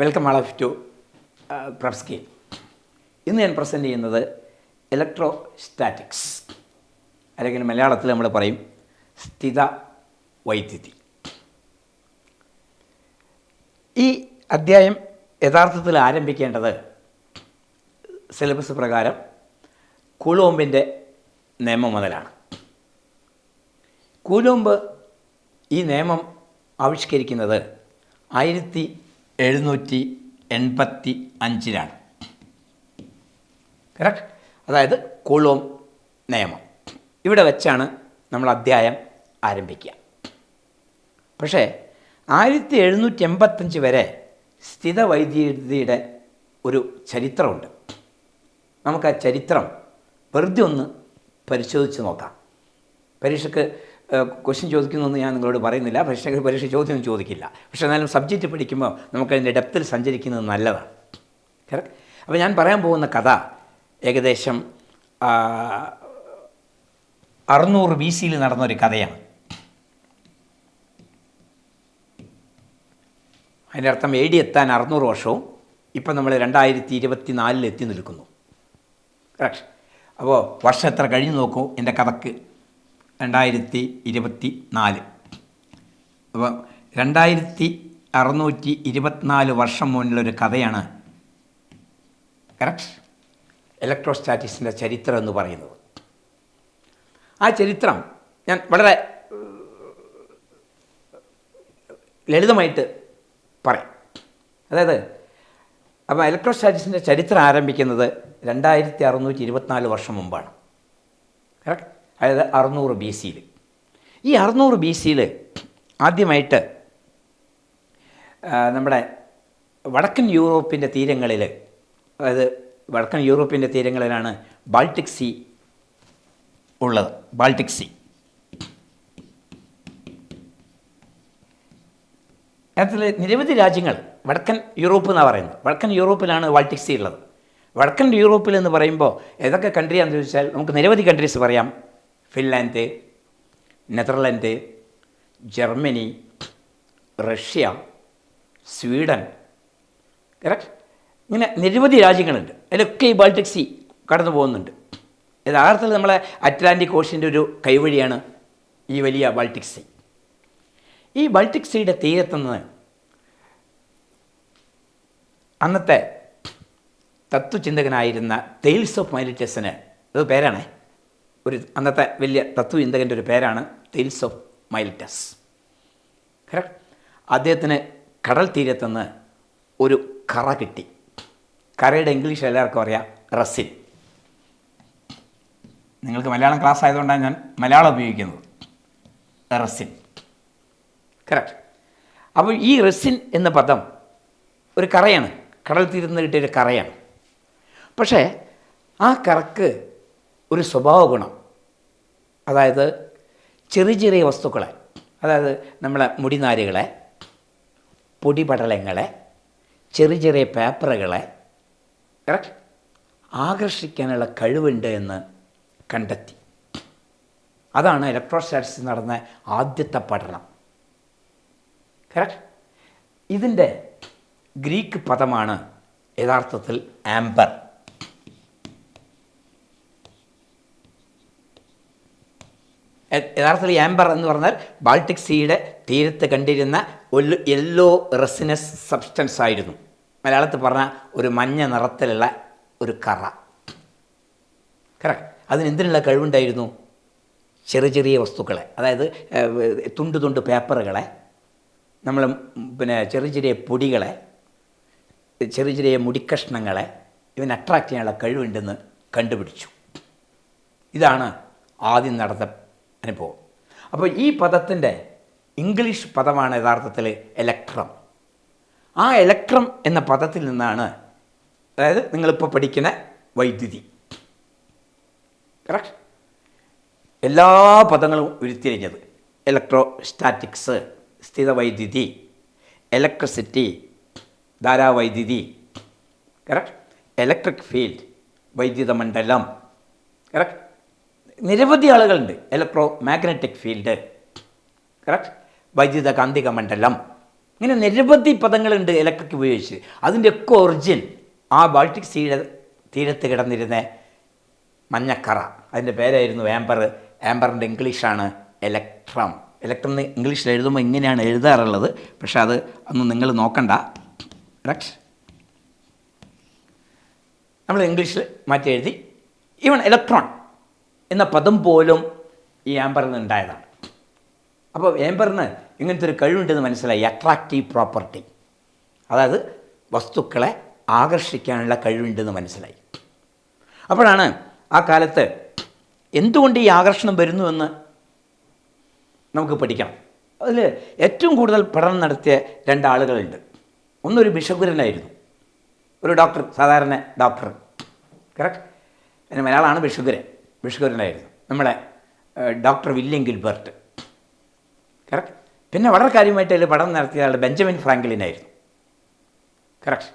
Welcome all of to പ്രപ്സ്കി ഇന്ന് ഞാൻ പ്രസന്റ് ചെയ്യുന്നത് ഇലക്ട്രോ സ്റ്റാറ്റിക്സ് അല്ലെങ്കിൽ മലയാളത്തിൽ നമ്മൾ പറയും സ്ഥിത വൈദ്യുതി. ഈ അധ്യായം യഥാർത്ഥത്തിൽ ആരംഭിക്കേണ്ടത് സിലബസ് പ്രകാരം കൂലോമ്പിന്റെ നിയമം മുതലാണ്. കൂലോമ്പ് ഈ നിയമം ആവിഷ്കരിക്കുന്നത് ആയിരത്തി എഴുന്നൂറ്റി എൺപത്തി അഞ്ചിലാണ് കറക്റ്റ് അതായത് കൂളോം നിയമം. ഇവിടെ വെച്ചാണ് നമ്മൾ അധ്യായം ആരംഭിക്കുക. പക്ഷേ ആയിരത്തി എഴുന്നൂറ്റി എൺപത്തഞ്ച് വരെ സ്ഥിത വൈദ്യുതിയുടെ ഒരു ചരിത്രമുണ്ട്. നമുക്ക് ആ ചരിത്രം വെറുതെ ഒന്ന് പരിശോധിച്ച് നോക്കാം. പരീക്ഷയ്ക്ക് ക്വസ്റ്റ്യൻ ചോദിക്കുന്നൊന്നും ഞാൻ നിങ്ങളോട് പറയുന്നില്ല. പക്ഷേ പരീക്ഷ ചോദ്യം ചോദിക്കില്ല. പക്ഷേ എന്നാലും സബ്ജക്റ്റ് പഠിക്കുമ്പോൾ നമുക്കതിന്റെ ഡെപ്തിൽ സഞ്ചരിക്കുന്നത് നല്ലതാണ്. കറക്റ്റ് അപ്പോൾ ഞാൻ പറയാൻ പോകുന്ന കഥ ഏകദേശം അറുന്നൂറ് ബി സിയിൽ നടന്നൊരു കഥയാണ്. അതിന്റെ അർത്ഥം എ ഡി എത്താൻ അറുന്നൂറ് വർഷവും ഇപ്പം നമ്മൾ രണ്ടായിരത്തി ഇരുപത്തി നാലിൽ എത്തി നിൽക്കുന്നു. കറക്റ്റ് അപ്പോൾ വർഷം എത്ര കഴിഞ്ഞ് നോക്കൂ എന്റെ കഥക്ക്. രണ്ടായിരത്തി ഇരുപത്തി നാല് അപ്പോൾ രണ്ടായിരത്തി അറുന്നൂറ്റി ഇരുപത്തിനാല് വർഷം മുന്നിലൊരു കഥയാണ് കറക്റ്റ് ഇലക്ട്രോസ്റ്റാറ്റിക്സിന്റെ ചരിത്രം എന്ന് പറയുന്നത്. ആ ചരിത്രം ഞാൻ വളരെ ലളിതമായിട്ട് പറയാം. അതായത് അപ്പോൾ ഇലക്ട്രോസ്റ്റാറ്റിക്സിന്റെ ചരിത്രം ആരംഭിക്കുന്നത് രണ്ടായിരത്തി അറുന്നൂറ്റി ഇരുപത്തിനാല് വർഷം മുമ്പാണ്. കറക്റ്റ് അതായത് അറുന്നൂറ് ബി സിയിൽ ഈ അറുന്നൂറ് ബി സിയിൽ ആദ്യമായിട്ട് നമ്മുടെ വടക്കൻ യൂറോപ്പിന്റെ തീരങ്ങളിൽ അതായത് വടക്കൻ യൂറോപ്പിന്റെ തീരങ്ങളിലാണ് ബാൾട്ടിക് സീ ഉള്ളത്. ബാൾട്ടിക് സീ അതിൽ നിരവധി രാജ്യങ്ങൾ വടക്കൻ യൂറോപ്പ് എന്നാണ് പറയുന്നത്. വടക്കൻ യൂറോപ്പിലാണ് ബാൾട്ടിക് സീ ഉള്ളത്. വടക്കൻ യൂറോപ്പിൽ എന്ന് പറയുമ്പോൾ ഏതൊക്കെ കൺട്രിയാണെന്ന് ചോദിച്ചാൽ നമുക്ക് നിരവധി കൺട്രീസ് പറയാം. Finland Netherland Germany Russia Sweden. Correct ഇങ്ങനെ നിരവധി രാജ്യങ്ങളുണ്ട്. അതിലൊക്കെ ഈ ബാൾട്ടിക് സീ കടന്നു പോകുന്നുണ്ട്. യഥാർത്ഥത്തിൽ നമ്മളെ അറ്റ്ലാന്റിക് ഓഷ്യന്റെ ഒരു കൈവഴിയാണ് ഈ വലിയ ബാൾട്ടിക് സീ ഈ ബാൾട്ടിക് സീയുടെ തീരത്തുനിന്ന് അന്നത്തെ തത്വചിന്തകനായിരുന്ന തെയിൽസ് ഓഫ് മൈലിറ്റസിന് അത് പേരാണ്? ഒരു അന്നത്തെ വലിയ തത്വചിന്തകന്റെ ഒരു പേരാണ് തെയിൽസ് ഓഫ് മൈൽറ്റസ് കറക്റ്റ് അദ്ദേഹത്തിന് കടൽ തീരത്തുനിന്ന് ഒരു കറ കിട്ടി. കറയുടെ ഇംഗ്ലീഷ് എല്ലാവർക്കും അറിയാം റസിൻ നിങ്ങൾക്ക് മലയാളം ക്ലാസ് ആയതുകൊണ്ടാണ് ഞാൻ മലയാളം ഉപയോഗിക്കുന്നത്. റസിൻ കറക്റ്റ് അപ്പോൾ ഈ റസിൻ എന്ന പദം ഒരു കറയാണ്. കടൽ തീരുന്ന കിട്ടിയൊരു കറയാണ്. പക്ഷേ ആ കറക്ക് ഒരു സ്വഭാവ ഗുണം അതായത് ചെറിയ ചെറിയ വസ്തുക്കളെ അതായത് നമ്മളെ മുടിനാരുകളെ പൊടിപടലങ്ങളെ ചെറിയ ചെറിയ പേപ്പറുകളെ കറക്റ്റ് ആകർഷിക്കാനുള്ള കഴിവുണ്ട് എന്ന് കണ്ടെത്തി. അതാണ് ഇലക്ട്രോസ്റ്റാറ്റിക്സ് നടന്ന ആദ്യത്തെ പഠനം. കറക്റ്റ് ഇതിന്റെ ഗ്രീക്ക് പദമാണ് യഥാർത്ഥത്തിൽ ആംബർ. യഥാർത്ഥത്തിൽ ആംബർ എന്ന് പറഞ്ഞാൽ ബാൾട്ടിക് സീയുടെ തീരത്ത് കണ്ടിരുന്ന ഒരു യെല്ലോ റെസിനസ് സബ്സ്റ്റൻസ് ആയിരുന്നു. മലയാളത്തിൽ പറഞ്ഞ ഒരു മഞ്ഞ നിറത്തിലുള്ള ഒരു കറ. കറക്റ്റ് അതിന് എന്തിനുള്ള കഴിവുണ്ടായിരുന്നു? ചെറിയ ചെറിയ വസ്തുക്കളെ. അതായത് തുണ്ട് തുണ്ട് പേപ്പറുകളെ. നമ്മൾ പിന്നെ ചെറിയ ചെറിയ പൊടികളെ. ചെറിയ ചെറിയ മുടിക്കഷ്ണങ്ങളെ. ഇവൻ അട്രാക്റ്റ് ചെയ്യാനുള്ള കഴിവുണ്ടെന്ന് കണ്ടുപിടിച്ചു. ഇതാണ് ആദ്യം നടന്ന അനുഭവം. അപ്പോൾ ഈ പദത്തിന്റെ ഇംഗ്ലീഷ് പദമാണ് യഥാർത്ഥത്തിൽ എലക്ട്രം. ആ എലക്ട്രം എന്ന പദത്തിൽ നിന്നാണ് അതായത് നിങ്ങളിപ്പോൾ പഠിക്കുന്ന വൈദ്യുതി. കറക്റ്റ് എല്ലാ പദങ്ങളും ഉരുത്തിരിഞ്ഞത്. ഇലക്ട്രോ സ്റ്റാറ്റിക്സ് സ്ഥിതവൈദ്യുതി ഇലക്ട്രിസിറ്റി ധാരാവൈദ്യുതി. കറക്റ്റ് ഇലക്ട്രിക് ഫീൽഡ് വൈദ്യുത മണ്ഡലം കറക്റ്റ് നിരവധി ആളുകളുണ്ട്. ഇലക്ട്രോ മാഗ്നറ്റിക് ഫീൽഡ് കറക്റ്റ് വൈദ്യുത കാന്തിക മണ്ഡലം. ഇങ്ങനെ നിരവധി പദങ്ങളുണ്ട് ഇലക്ട്രിക് ഉപയോഗിച്ച്. അതിന്റെയൊക്കെ ഒറിജിൻ ആ ബാൾട്ടിക് സീയുടെ തീരത്ത് കിടന്നിരുന്ന മഞ്ഞക്കറ. അതിന്റെ പേരായിരുന്നു ആംബർ ആംബറിന്റെ ഇംഗ്ലീഷാണ് ഇലക്ട്രം ഇലക്ട്രം ഇംഗ്ലീഷിൽ എഴുതുമ്പോൾ ഇങ്ങനെയാണ് എഴുതാറുള്ളത്. പക്ഷെ അത് അന്ന് നിങ്ങൾ നോക്കണ്ട. കറക്റ്റ് നമ്മൾ ഇംഗ്ലീഷിൽ മാറ്റി എഴുതി. ഈവൻ ഇലക്ട്രോൺ എന്ന പദം പോലും ഈ ആംബറിന് ഉണ്ടായതാണ്. അപ്പോൾ ആംബറിന് ഇങ്ങനത്തെ ഒരു കഴിവുണ്ടെന്ന് മനസ്സിലായി. അട്രാക്റ്റീവ് പ്രോപ്പർട്ടി അതായത് വസ്തുക്കളെ ആകർഷിക്കാനുള്ള കഴിവുണ്ടെന്ന് മനസ്സിലായി. അപ്പോഴാണ് ആ കാലത്ത് എന്തുകൊണ്ട് ഈ ആകർഷണം വരുന്നുവെന്ന് നമുക്ക് പഠിക്കാം. അതിൽ ഏറ്റവും കൂടുതൽ പഠനം നടത്തിയ രണ്ടാളുകളുണ്ട് ഒന്നൊരു ബിഷഗുരനായിരുന്നു. ഒരു ഡോക്ടർ സാധാരണ ഡോക്ടർ കറക്റ്റ് അതിന് മലയാളമാണ് ബിഷഗുരൻ. ബിഷഗുരനായിരുന്നു നമ്മളെ ഡോക്ടർ വില്യം ഗിൽബർട്ട്. കറക്റ്റ് പിന്നെ വളരെ കാര്യമായിട്ട് അതിൽ പഠനം നടത്തിയ ആൾ ബെഞ്ചമിൻ ഫ്രാങ്ക്ലിനായിരുന്നു കറക്റ്റ്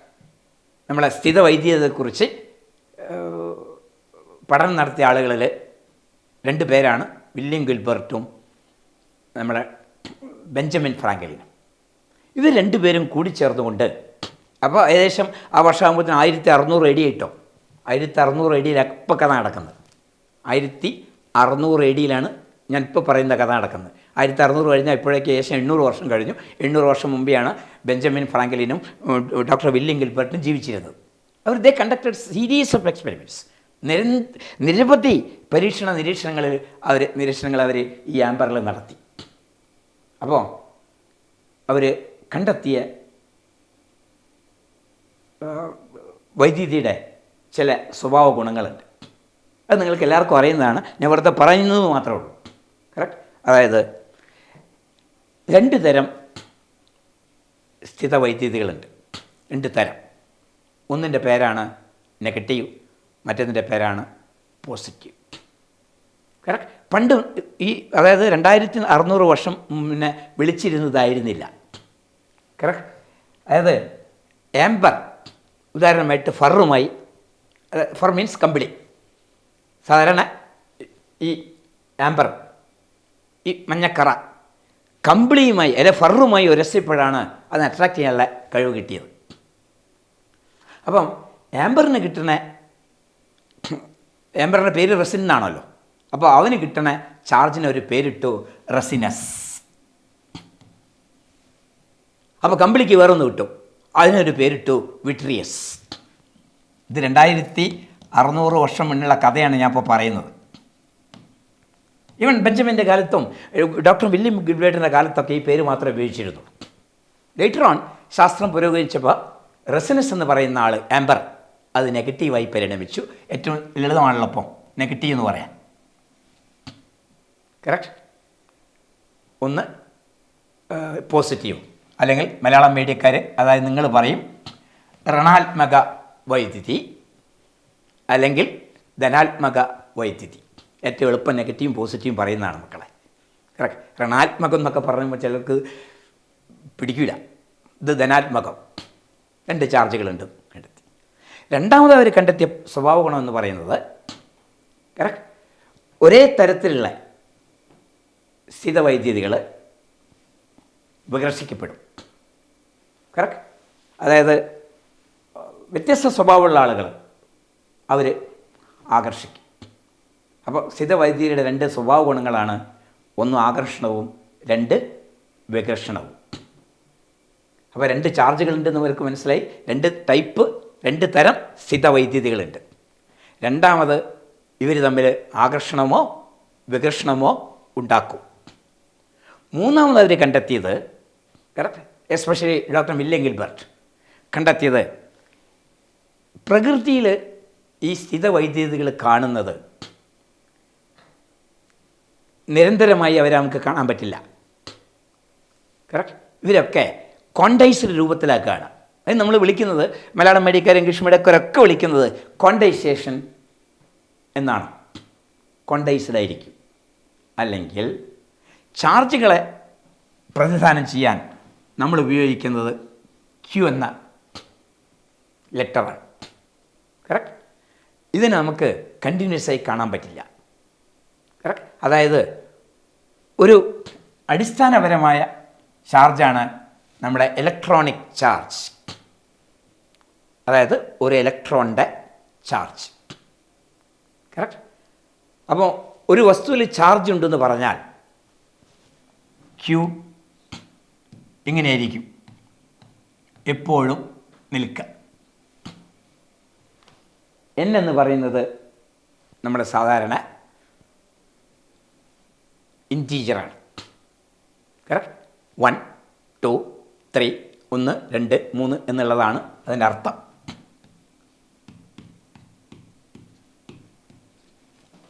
നമ്മളെ സ്ഥിതവൈദ്യതയെക്കുറിച്ച് പഠനം നടത്തിയ ആളുകളിൽ രണ്ട് പേരാണ് വില്യം ഗിൽബർട്ടും നമ്മളെ ബെഞ്ചമിൻ ഫ്രാങ്കലിനും ഇത് രണ്ടുപേരും കൂടിച്ചേർന്നുകൊണ്ട് അപ്പോൾ ഏകദേശം ആ വർഷമാകുമ്പോഴത്തേന് ആയിരത്തി അറുന്നൂറ് എടി കിട്ടും ആയിരത്തി അറുന്നൂറ് കഥ നടക്കുന്നത്. ആയിരത്തി അറുന്നൂറ് എ ഞാൻ ഇപ്പോൾ പറയുന്ന കഥ നടക്കുന്നത്. ആയിരത്തി അറുന്നൂറ് കഴിഞ്ഞാൽ ഇപ്പോഴേക്ക് ഏകദേശം എണ്ണൂറ് വർഷം കഴിഞ്ഞു. എണ്ണൂറ് വർഷം മുമ്പെയാണ് ബെഞ്ചമിൻ ഫ്രാങ്കലിനും ഡോക്ടർ വില്യം ഗിൽബർട്ടും ജീവിച്ചിരുന്നത്. അവർ they conducted series of experiments നിര നിരവധി പരീക്ഷണ നിരീക്ഷണങ്ങളിൽ അവർ നിരീക്ഷണങ്ങൾ അവർ ഈ ആംബറിൽ നടത്തി. അപ്പോൾ അവർ കണ്ടെത്തിയ വൈദ്യുതിയുടെ ചില സ്വഭാവ ഗുണങ്ങളുണ്ട്. അത് നിങ്ങൾക്ക് എല്ലാവർക്കും അറിയുന്നതാണ്. ഞാൻ വെറുതെ പറയുന്നത് മാത്രമേ ഉള്ളൂ. കറക്റ്റ് അതായത് രണ്ട് തരം സ്ഥിത സ്ഥിതവൈദ്യുതികളുണ്ട് രണ്ട് തരം. ഒന്നിന്റെ പേരാണ് നെഗറ്റീവ് മറ്റൊന്നിന്റെ പേരാണ് പോസിറ്റീവ്. കറക്റ്റ് പണ്ട് ഈ അതായത് രണ്ടായിരത്തി അറുന്നൂറ് വർഷം മുന്നേ വിളിച്ചിരുന്നതായിരുന്നില്ല. കറക്റ്റ് അതായത് ആംബർ ഉദാഹരണമായിട്ട് ഫറുമായി ഫർ മീൻസ് കമ്പിളി. സാധാരണ ഈ ആംബർ ഈ മഞ്ഞക്കറ കമ്പിളിയുമായി അല്ലെ ഫറുമായി ഉരസിപ്പോഴാണ് അതിനെ അട്രാക്ട് ചെയ്യാനുള്ള കഴിവ് കിട്ടിയത്. അപ്പം ആംബറിന് കിട്ടണ ആംബറിന്റെ പേര് റെസിൻ എന്നാണല്ലോ. അപ്പോൾ അവന് കിട്ടണ ചാർജിന് ഒരു പേരിട്ടു റെസിനസ് അപ്പോൾ കമ്പിളിക്ക് വേറൊന്ന് കിട്ടും. അതിനൊരു പേരിട്ടു വിട്രിയസ് ഇത് രണ്ടായിരത്തി അറുന്നൂറ് വർഷം മുന്നുള്ള കഥയാണ് ഞാൻ ഇപ്പോൾ പറയുന്നത്. ഇവൻ ബെഞ്ചമിന്റെ കാലത്തും ഡോക്ടർ വില്യം ഗിൽബേർട്ടിന്റെ കാലത്തൊക്കെ ഈ പേര് മാത്രമേ ഉപയോഗിച്ചിരുന്നു. ലേറ്റർ ഓൺ ശാസ്ത്രം പുരോഗമിച്ചപ്പോൾ റെസിനസ് എന്ന് പറയുന്ന ആൾ ആംബർ അത് നെഗറ്റീവായി പരിണമിച്ചു. ഏറ്റവും ലളിതമാണല്ലോ അപ്പം നെഗറ്റീവ് എന്ന് പറയാൻ. കറക്റ്റ് ഒന്ന് പോസിറ്റീവ് അല്ലെങ്കിൽ മലയാളം മീഡിയക്കാർ അതായത് നിങ്ങൾ പറയും ഋണാത്മക വൈദ്യുതി. അല്ലെങ്കിൽ ധനാത്മക വൈദ്യുതി. ഏറ്റവും എളുപ്പം നെഗറ്റീവും പോസിറ്റീവും പറയുന്നതാണ് മക്കളെ. കറക്റ്റ് ഋണാത്മകം എന്നൊക്കെ പറയുമ്പോൾ ചിലർക്ക് പിടിക്കില്ല ഇത് ധനാത്മകം. രണ്ട് ചാർജുകളുണ്ട് കണ്ടെത്തി. രണ്ടാമത് അവർ കണ്ടെത്തിയ സ്വഭാവ ഗുണം എന്ന് പറയുന്നത് കറക്റ്റ് ഒരേ തരത്തിലുള്ള സ്ഥിതവൈദ്യുതികൾ വികർഷിക്കപ്പെടും. കറക്റ്റ് അതായത് വ്യത്യസ്ത സ്വഭാവമുള്ള ആളുകൾ അവർ ആകർഷിക്കും. അപ്പോൾ സ്ഥിതവൈദ്യുതിയുടെ രണ്ട് സ്വഭാവ ഗുണങ്ങളാണ് ഒന്ന് ആകർഷണവും രണ്ട് വികർഷണവും. അപ്പോൾ രണ്ട് ചാർജുകളുണ്ടെന്ന് അവർക്ക് മനസ്സിലായി. രണ്ട് ടൈപ്പ് രണ്ട് തരം സ്ഥിതവൈദ്യുതികളുണ്ട്. രണ്ടാമത് ഇവർ തമ്മിൽ ആകർഷണമോ വികർഷണമോ ഉണ്ടാക്കും. മൂന്നാമത് അവർ കണ്ടെത്തിയത് കറക്റ്റ് എസ്പെഷ്യലി ഡോക്ടർ മില്ലെങ്കിൽ ബർട്ട് കണ്ടെത്തിയത് പ്രകൃതിയിൽ ഈ സ്ഥിതവൈദ്യുതികൾ കാണുന്നത് നിരന്തരമായി അവരെ നമുക്ക് കാണാൻ പറ്റില്ല. കറക്റ്റ് ഇവരൊക്കെ കോണ്ടൈസ്ഡ് രൂപത്തിലാക്കുകയാണ്. അത് നമ്മൾ വിളിക്കുന്നത് മലയാളം മെഡിക്കൽ ഇംഗ്ലീഷ് മീഡിയക്കാരൊക്കെ വിളിക്കുന്നത് കോണ്ടൈസേഷൻ എന്നാണ്. കോണ്ടൈസ്ഡ് ആയിരിക്കും. അല്ലെങ്കിൽ ചാർജുകളെ പ്രതിദാനം ചെയ്യാൻ നമ്മൾ ഉപയോഗിക്കുന്നത് ക്യു എന്ന ലെറ്ററാണ് ഇതിന് നമുക്ക് കണ്ടിന്യൂസ് ആയി കാണാൻ പറ്റില്ല. അതായത് ഒരു അടിസ്ഥാനപരമായ ചാർജാണ് നമ്മുടെ ഇലക്ട്രോണിക് ചാർജ് അതായത് ഒരു ഇലക്ട്രോണിന്റെ ചാർജ് കറക്റ്റ് അപ്പോൾ ഒരു വസ്തുവിൽ ചാർജ് ഉണ്ടെന്ന് പറഞ്ഞാൽ ക്യൂ ഇങ്ങനെയായിരിക്കും എപ്പോഴും നിൽക്കുക. എൻ എന്ന് പറയുന്നത് നമ്മുടെ സാധാരണ ഇന്റീജറാണ് കറക്റ്റ് വൺ ടു ത്രീ ഒന്ന് രണ്ട് മൂന്ന് എന്നുള്ളതാണ് അതിന്റെ അർത്ഥം.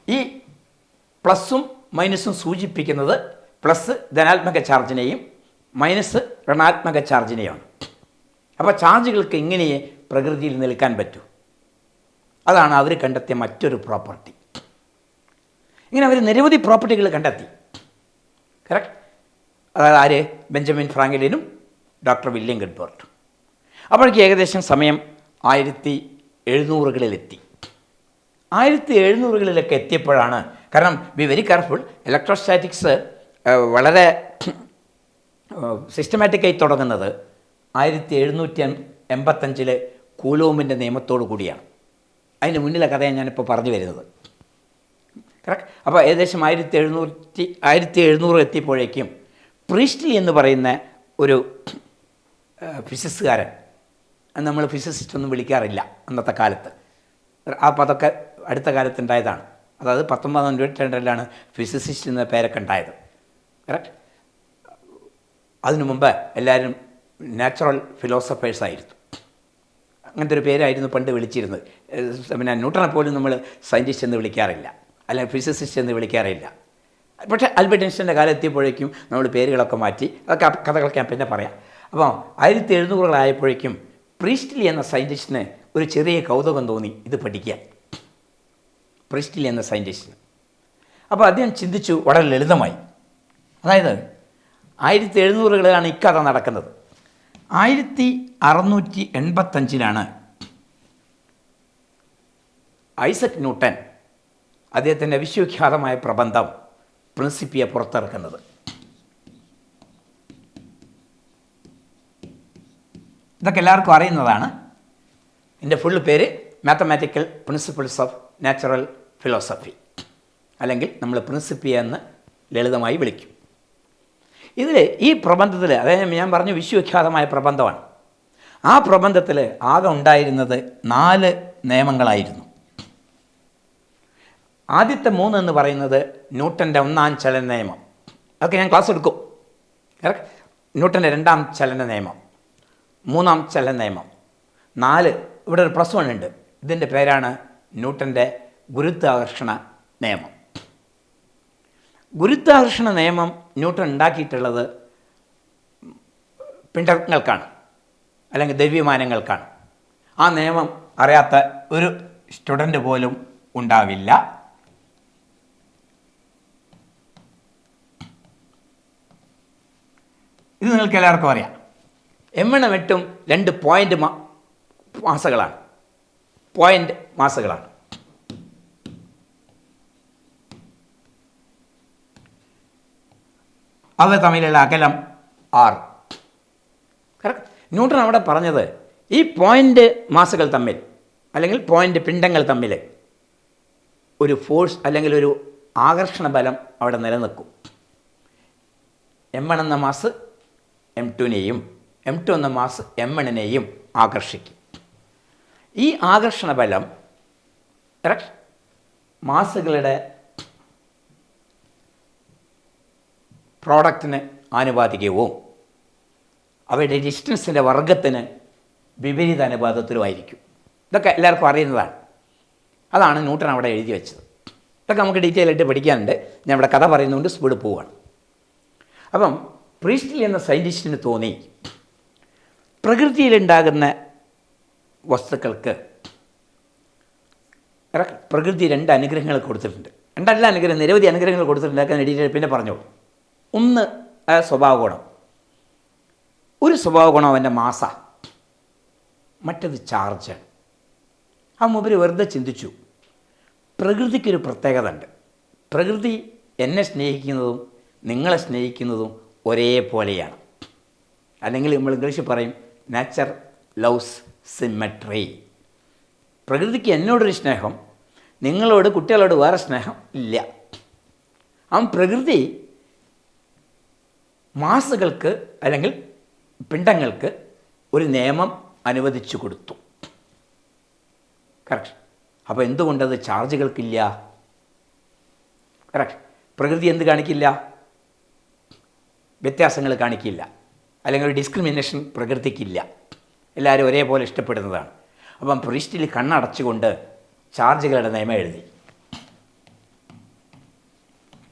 ഈ പ്ലസ്സും മൈനസും സൂചിപ്പിക്കുന്നത് പ്ലസ് ധനാത്മക ചാർജിനെയും മൈനസ് ഋണാത്മക ചാർജിനെയാണ് അപ്പോൾ ചാർജുകൾക്ക് എങ്ങനെയേ പ്രകൃതിയിൽ നിൽക്കാൻ പറ്റൂ? അതാണ് അവർ കണ്ടെത്തിയ മറ്റൊരു പ്രോപ്പർട്ടി ഇങ്ങനെ അവർ നിരവധി പ്രോപ്പർട്ടികൾ കണ്ടെത്തി. കറക്റ്റ് അതായത് ആര്? ബെഞ്ചമിൻ ഫ്രാങ്കലിനും ഡോക്ടർ വില്യം ഗഡ്ബർട്ട്. അപ്പോഴേക്ക് ഏകദേശം സമയം ആയിരത്തി എഴുന്നൂറുകളിലെത്തി. ആയിരത്തി എഴുന്നൂറുകളിലൊക്കെ എത്തിയപ്പോഴാണ് കാരണം ബി വെരി കെയർഫുൾ ഇലക്ട്രോസ്റ്റാറ്റിക്സ് വളരെ സിസ്റ്റമാറ്റിക്കായി തുടങ്ങുന്നത് ആയിരത്തി എഴുന്നൂറ്റി എൺപത്തഞ്ചിലെ കൂലോമിന്റെ നിയമത്തോടു കൂടിയാണ്. അതിന് മുന്നിലെ കഥയാണ് ഞാനിപ്പോൾ പറഞ്ഞു വരുന്നത്. കറക്റ്റ് അപ്പോൾ ഏകദേശം ആയിരത്തി എഴുന്നൂറ്റി ആയിരത്തി എഴുന്നൂറ് എത്തിയപ്പോഴേക്കും പ്രീസ്റ്റ്ലി എന്ന് പറയുന്ന ഒരു ഫിസിക്സുകാരൻ നമ്മൾ ഫിസിസിസ്റ്റ് ഒന്നും വിളിക്കാറില്ല അന്നത്തെ കാലത്ത്. ആ പതൊക്കെ അടുത്ത കാലത്ത് ഉണ്ടായതാണ് അതായത് പത്തൊമ്പതാം നൂറ്റാണ്ടിലാണ് ഫിസിസിസ്റ്റ് എന്ന പേരൊക്കെ ഉണ്ടായത്. കറക്റ്റ് അതിനു മുമ്പ് എല്ലാവരും നാച്ചുറൽ ഫിലോസഫേഴ്സ് ആയിരുന്നു. അങ്ങനത്തെ ഒരു പേരായിരുന്നു പണ്ട് വിളിച്ചിരുന്നത്. പിന്നെ ന്യൂട്ടനെ പോലും നമ്മൾ സയന്റിസ്റ്റ് എന്ന് വിളിക്കാറില്ല. അല്ലെങ്കിൽ ഫിസിസിസ്റ്റ് എന്ന് വിളിക്കാറില്ല. പക്ഷേ ആൽബർട്ട് ഐൻസ്റ്റൈന്റെ കാലം എത്തിയപ്പോഴേക്കും നമ്മൾ പേരുകളൊക്കെ മാറ്റി അതൊക്കെ കഥകളൊക്കെ ഞാൻ പിന്നെ പറയാം. അപ്പോൾ ആയിരത്തി എഴുന്നൂറുകളായപ്പോഴേക്കും പ്രീസ്റ്റിലി എന്ന സയന്റിസ്റ്റിന് ഒരു ചെറിയ കൗതുകം തോന്നി ഇത് പഠിക്കാൻ. പ്രീസ്റ്റിലി എന്ന സയന്റിസ്റ്റിന് അപ്പോൾ അദ്ദേഹം ചിന്തിച്ചു വളരെ ലളിതമായി. അതായത് ആയിരത്തി എഴുന്നൂറുകളിലാണ് ഇക്കഥ നടക്കുന്നത്. ആയിരത്തി അറുന്നൂറ്റി എൺപത്തഞ്ചിലാണ് ഐസക് ന്യൂട്ടൻ അദ്ദേഹത്തിന്റെ വിശ്വവിഖ്യാതമായ പ്രബന്ധം പ്രിൻസിപ്പിയെ പുറത്തിറക്കുന്നത്. ഇതൊക്കെ എല്ലാവർക്കും അറിയുന്നതാണ്. എന്റെ ഫുൾ പേര് mathematical principles of natural philosophy അല്ലെങ്കിൽ നമ്മൾ പ്രിൻസിപ്പിയെന്ന് ലളിതമായി വിളിക്കും. ഇതിൽ ഈ പ്രബന്ധത്തിൽ അതായത് ഞാൻ പറഞ്ഞു വിശ്വവിഖ്യാതമായ പ്രബന്ധമാണ്. ആ പ്രബന്ധത്തിൽ ആകെ ഉണ്ടായിരുന്നത് നാല് നിയമങ്ങളായിരുന്നു. ആദ്യത്തെ മൂന്ന് എന്ന് പറയുന്നത് ന്യൂട്ടന്റെ ഒന്നാം ചലന നിയമം. അതൊക്കെ ഞാൻ ക്ലാസ് എടുക്കും? ന്യൂട്ടന്റെ രണ്ടാം ചലന നിയമം. മൂന്നാം ചലന നിയമം. നാല് ഇവിടെ ഒരു പ്ലസ് വൺ ഉണ്ട്. ഇതിന്റെ പേരാണ് ന്യൂട്ടന്റെ ഗുരുത്വാകർഷണ നിയമം. ഗുരുത്വാകർഷണ നിയമം ന്യൂട്ടൺ ഉണ്ടാക്കിയിട്ടുള്ളത് പിണ്ടങ്ങൾക്കാണ് അല്ലെങ്കിൽ ദ്രവ്യമാനങ്ങൾക്കാണ്. ആ നിയമം അറിയാത്ത ഒരു സ്റ്റുഡന്റ് പോലും ഉണ്ടാവില്ല. ഇത് നിങ്ങൾക്ക് എല്ലാവർക്കും അറിയാം. എണ്ണം എട്ടും രണ്ട് പോയിന്റ് മാസകളാണ്. പോയിന്റ് മാസകളാണ്. അവ തമ്മിലുള്ള അകലം ആർ. കറക്റ്റ് ന്യൂട്ടൺ അവിടെ പറഞ്ഞത് ഈ പോയിന്റ് മാസുകൾ തമ്മിൽ അല്ലെങ്കിൽ പോയിന്റ് പിണ്ടങ്ങൾ തമ്മിൽ ഒരു ഫോഴ്സ് അല്ലെങ്കിൽ ഒരു ആകർഷണ ബലം അവിടെ നിലനിൽക്കും. എം വൺ എന്ന മാസ് എം ടുവിനെയും എം ടു എന്ന മാസ് എം എണ്ണിനെയും ആകർഷിക്കും. ഈ ആകർഷണ ബലം മാസുകളുടെ പ്രോഡക്റ്റിന് ആനുപാതികവും അവയുടെ ഡിസ്റ്റൻസിന്റെ വർഗത്തിന് വിപരീത അനുപാതത്തിലുമായിരിക്കും. ഇതൊക്കെ എല്ലാവർക്കും അറിയുന്നതാണ്. അതാണ് ന്യൂട്ടൺ അവിടെ എഴുതി വെച്ചത്. ഇതൊക്കെ നമുക്ക് ഡീറ്റെയിൽ ആയിട്ട് പഠിക്കാനുണ്ട്. ഞാൻ ഇവിടെ കഥ പറയുന്നതുകൊണ്ട് സ്പീഡ് പോവുകയാണ് അപ്പം പ്രീസ്റ്റിൽ എന്ന സയന്റിസ്റ്റിന് തോന്നി പ്രകൃതിയിലുണ്ടാകുന്ന വസ്തുക്കൾക്ക് പ്രകൃതി രണ്ട് അനുഗ്രഹങ്ങൾ കൊടുത്തിട്ടുണ്ട്. രണ്ടല്ല അനുഗ്രഹം നിരവധി അനുഗ്രഹങ്ങൾ കൊടുത്തിട്ടുണ്ട്. അതൊക്കെ ഡീറ്റെയിൽ പിന്നെ പറഞ്ഞോളൂ. ഒന്ന് സ്വഭാവ ഗുണം. ഒരു സ്വഭാവ ഗുണം അവന്റെ മാസ. മറ്റത് ചാർജ് ആ മുമ്പിൽ വെറുതെ ചിന്തിച്ചു. പ്രകൃതിക്കൊരു പ്രത്യേകത ഉണ്ട് പ്രകൃതി എന്നെ സ്നേഹിക്കുന്നതും നിങ്ങളെ സ്നേഹിക്കുന്നതും ഒരേപോലെയാണ്. അല്ലെങ്കിൽ നമ്മൾ ഇംഗ്ലീഷിൽ പറയും നാച്ചർ ലവ്സ് സിമെട്രി പ്രകൃതിക്ക് എന്നോടൊരു സ്നേഹം നിങ്ങളോട് കുട്ടികളോട് വേറെ സ്നേഹം ഇല്ല. അവൻ പ്രകൃതി മാസുകൾക്ക് അല്ലെങ്കിൽ പിണ്ടങ്ങൾക്ക് ഒരു നിയമം അനുവദിച്ചു കൊടുത്തു. കറക്റ്റ് അപ്പോൾ എന്തുകൊണ്ടത് ചാർജുകൾക്കില്ല? കറക്റ്റ് പ്രകൃതി എന്ത് കാണിക്കില്ല? വ്യത്യാസങ്ങൾ കാണിക്കില്ല. അല്ലെങ്കിൽ ഒരു ഡിസ്ക്രിമിനേഷൻ പ്രകൃതിക്കില്ല. എല്ലാവരും ഒരേപോലെ ഇഷ്ടപ്പെടുന്നതാണ്. അപ്പം പ്രിസ്റ്റിൽ കണ്ണടച്ചുകൊണ്ട് ചാർജുകളുടെ നിയമം എഴുതി.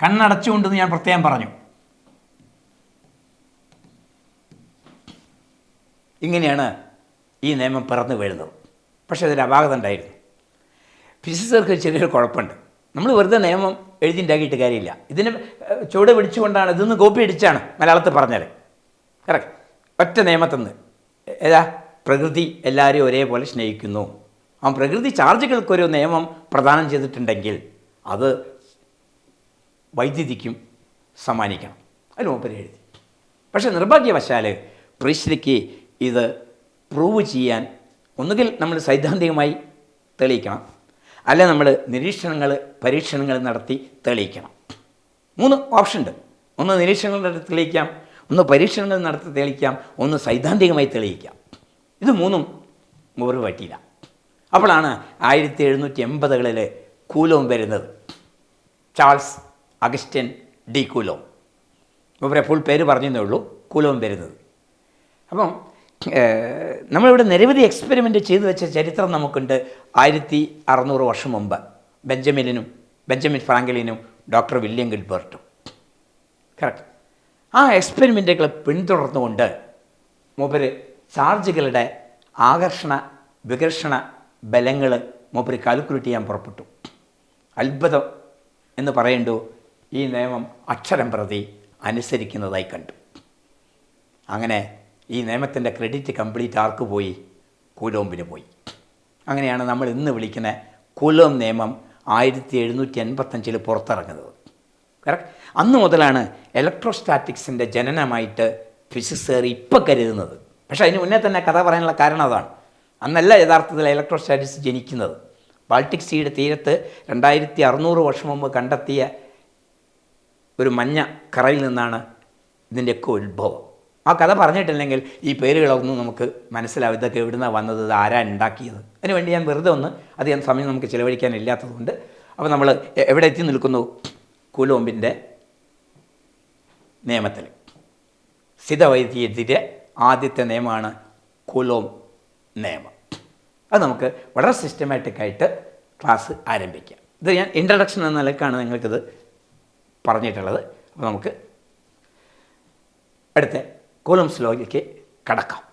കണ്ണടച്ചുകൊണ്ടെന്ന് ഞാൻ പ്രത്യേകം പറഞ്ഞു. ഇങ്ങനെയാണ് ഈ നിയമം പിറന്നു വീഴുന്നത്. പക്ഷേ അതിൽ അപാകത ഉണ്ടായിരുന്നു. ഫിസിക്സുകാർക്ക് ചെറിയൊരു കുഴപ്പമുണ്ട്. നമ്മൾ വെറുതെ നിയമം എഴുതിണ്ടാക്കിയിട്ട് കാര്യമില്ല. ഇതിന് ചുവട് പിടിച്ചുകൊണ്ടാണ് ഇതൊന്ന് കോപ്പി അടിച്ചാണ് മലയാളത്തിൽ പറഞ്ഞത്. കറക്റ്റ്. ഒറ്റ നിയമത്തിന്ന്. ഏതാ? പ്രകൃതി എല്ലാവരെയും ഒരേപോലെ സ്നേഹിക്കുന്നു. ആ പ്രകൃതി ചാർജുകൾക്കൊരു നിയമം പ്രദാനം ചെയ്തിട്ടുണ്ടെങ്കിൽ അത് വൈദ്യുതിക്കും സമ്മാനിക്കണം. അതിന് മൂപ്പര് എഴുതി. പക്ഷേ നിർഭാഗ്യവശാൽ പ്രീശ്രിക്ക് ഇത് പ്രൂവ് ചെയ്യാൻ ഒന്നുകിൽ നമ്മൾ സൈദ്ധാന്തികമായി തെളിയിക്കണം. അല്ല നമ്മൾ നിരീക്ഷണങ്ങൾ പരീക്ഷണങ്ങൾ നടത്തി തെളിയിക്കണം. മൂന്ന് ഓപ്ഷൻ ഉണ്ട്. ഒന്ന് നിരീക്ഷണങ്ങൾ നടത്തി തെളിയിക്കാം ഒന്ന് പരീക്ഷണങ്ങൾ നടത്തി തെളിയിക്കാം ഒന്ന് സൈദ്ധാന്തികമായി തെളിയിക്കാം. ഇത് മൂന്നും ഒരു പറ്റിയില്ല അപ്പോഴാണ് ആയിരത്തി എഴുന്നൂറ്റി എൺപതുകളിൽ കൂലോം വരുന്നത്. Charles Augustin de Coulomb. ഇവരെ ഫുൾ പേര് പറഞ്ഞതേ ഉള്ളൂ. കൂലോം വരുന്നത്. അപ്പം നമ്മളിവിടെ നിരവധി എക്സ്പെരിമെന്റ് ചെയ്തു വെച്ച ചരിത്രം നമുക്കുണ്ട്. ആയിരത്തി അറുന്നൂറ് വർഷം മുമ്പ് ബെഞ്ചമിനും ബെഞ്ചമിൻ ഫ്രാങ്കലിനും ഡോക്ടർ വില്യം ഗിൽബർട്ടും. കറക്റ്റ് ആ എക്സ്പെരിമെന്റുകൾ പിന്തുടർന്നുകൊണ്ട് മൂപ്പര് ചാർജുകളുടെ ആകർഷണ വികർഷണ ബലങ്ങൾ മൂപ്പര് കാൽക്കുലേറ്റ് ചെയ്യാൻ പുറപ്പെട്ടു. അത്ഭുതം എന്ന് പറയേണ്ടു ഈ നിയമം അക്ഷരം പ്രതി അനുസരിക്കുന്നതായി കണ്ടു. അങ്ങനെ ഈ നിയമത്തിന്റെ ക്രെഡിറ്റ് കംപ്ലീറ്റ് ആർക്ക് പോയി? കൂലോമ്പിന് പോയി. അങ്ങനെയാണ് നമ്മൾ ഇന്ന് വിളിക്കുന്ന കൂലോം നിയമം ആയിരത്തി എഴുന്നൂറ്റി എൺപത്തഞ്ചിൽ പുറത്തിറങ്ങുന്നത്. കറക്റ്റ് അന്ന് മുതലാണ് ഇലക്ട്രോസ്റ്റാറ്റിക്സിന്റെ ജനനമായിട്ട് ഫിസിക്സുകാർ ഇപ്പം കരുതുന്നത്. പക്ഷേ അതിന് മുന്നേ തന്നെ കഥ പറയാനുള്ള കാരണം അതാണ്. അന്നല്ല യഥാർത്ഥത്തിൽ ഇലക്ട്രോസ്റ്റാറ്റിക്സ് ജനിക്കുന്നത്. ബാൾട്ടിക് സീയുടെ തീരത്ത് രണ്ടായിരത്തി അറുന്നൂറ് വർഷം മുമ്പ് കണ്ടെത്തിയ ഒരു മഞ്ഞ കറയിൽ നിന്നാണ് ഇതിന്റെയൊക്കെ ഉത്ഭവം. ആ കഥ പറഞ്ഞിട്ടില്ലെങ്കിൽ ഈ പേരുകളൊന്നും നമുക്ക് മനസ്സിലാവും. ഇതൊക്കെ എവിടുന്ന വന്നത്? ഇത് ആരാ ഉണ്ടാക്കിയത്? അതിനുവേണ്ടി ഞാൻ വെറുതെ ഒന്ന് അധികം സമയം നമുക്ക് ചിലവഴിക്കാൻ ഇല്ലാത്തതുകൊണ്ട് അപ്പോൾ നമ്മൾ എവിടെ എത്തി നിൽക്കുന്നു? കൂലോമ്പിന്റെ നിയമത്തിൽ. സ്ഥിതവൈദ്യത്തിന്റെ ആദ്യത്തെ നിയമമാണ് കൂലോം നിയമം. അത് നമുക്ക് വളരെ സിസ്റ്റമാറ്റിക്കായിട്ട് ക്ലാസ് ആരംഭിക്കാം. ഇത് ഞാൻ ഇൻട്രഡക്ഷൻ എന്ന നിലക്കാണ് നിങ്ങൾക്കിത് പറഞ്ഞിട്ടുള്ളത്. അപ്പോൾ നമുക്ക് അടുത്ത കൂലംസ് ലോയിലേക്ക് കടക്കാം.